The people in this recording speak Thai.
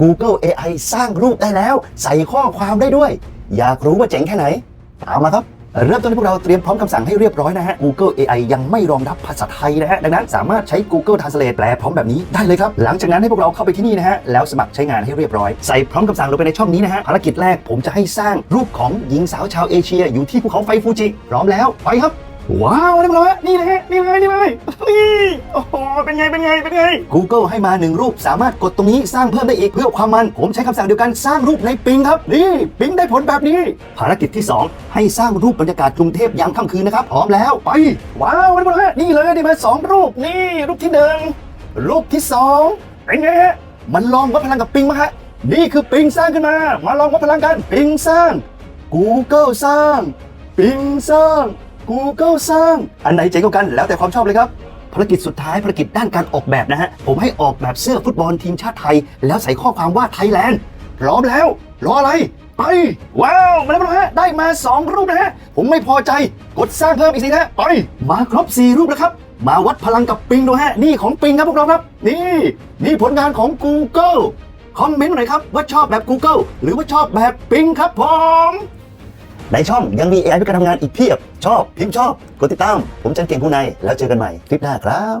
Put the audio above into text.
Google AI สร้างรูปได้แล้ว ใส่ข้อความได้ด้วย อยากรู้ว่าเจ๋งแค่ไหน ตามมาครับ เริ่มต้นที่พวกเราเตรียมพร้อมคำสั่งให้เรียบร้อยนะฮะ Google AI ยังไม่รองรับภาษาไทยนะฮะ ดังนั้นสามารถใช้ Google Translate แปลพร้อมแบบนี้ได้เลยครับ หลังจากนั้นให้พวกเราเข้าไปที่นี่นะฮะ แล้วสมัครใช้งานให้เรียบร้อย ใส่พร้อมคำสั่งลงไปในช่องนี้นะฮะ ภารกิจแรกผมจะให้สร้างรูปของหญิงสาวชาวเอเชีย อยู่ที่ภูเขาไฟฟูจิ พร้อมแล้ว ไปครับ ว้าวเรียบร้อยนี่นะฮะ นี่เลยนี่เลยนี่โอ้โห เป็นไง เป็นไง เป็นไง Google ให้มาหนึ่งรูป สามารถกดตรงนี้สร้างเพิ่มได้อีกเพื่อความมัน ผมใช้คำสั่งเดียวกันสร้างรูปในปิงครับ นี่ปิงได้ผลแบบนี้ ภารกิจที่ 2 ให้สร้างรูปบรรยากาศกรุงเทพยามค่ำคืนนะครับ พร้อมแล้วไป ว้าวเรียบร้อยฮะนี่เลยได้มาสองรูปนี่ รูปที่หนึ่งรูปที่สองเป็นไงฮะมันลองวัดพลังกับปิงมั้ยฮะนี่คือปิงสร้างขึ้นมา มาลองวัดพลังกันปิงสร้าง Google สร้างปิงสร้าง Google สร้าง อันไหนเจ๋งกว่ากันแล้วแต่ความชอบเลยครับ ภารกิจสุดท้ายภารกิจด้านการออกแบบนะฮะ ผมให้ออกแบบเสื้อฟุตบอลทีมชาติไทย แล้วใส่ข้อความว่าไทยแลนด์พร้อมแล้ว รออะไร ไป ว้าว มาแล้วนะฮะ ได้มา 2 รูปนะฮะ ผมไม่พอใจกดสร้างเพิ่มอีกสินะไป มาครบ 4 รูปแล้วครับ มาวัดพลังกับปิงดูฮะ นี่ของปิงครับพวกเราครับ นี่ นี่ผลงานของ Google คอมเมนต์หน่อยครับว่าชอบแบบ Google หรือว่าชอบแบบปิงครับผม ในช่องยังมี AI เพื่อการทำงานอีกเพียบ ชอบ พิมพ์ชอบ กดติดตาม ผมจันเก่งผู้ใน แล้วเจอกันใหม่คลิปหน้าครับ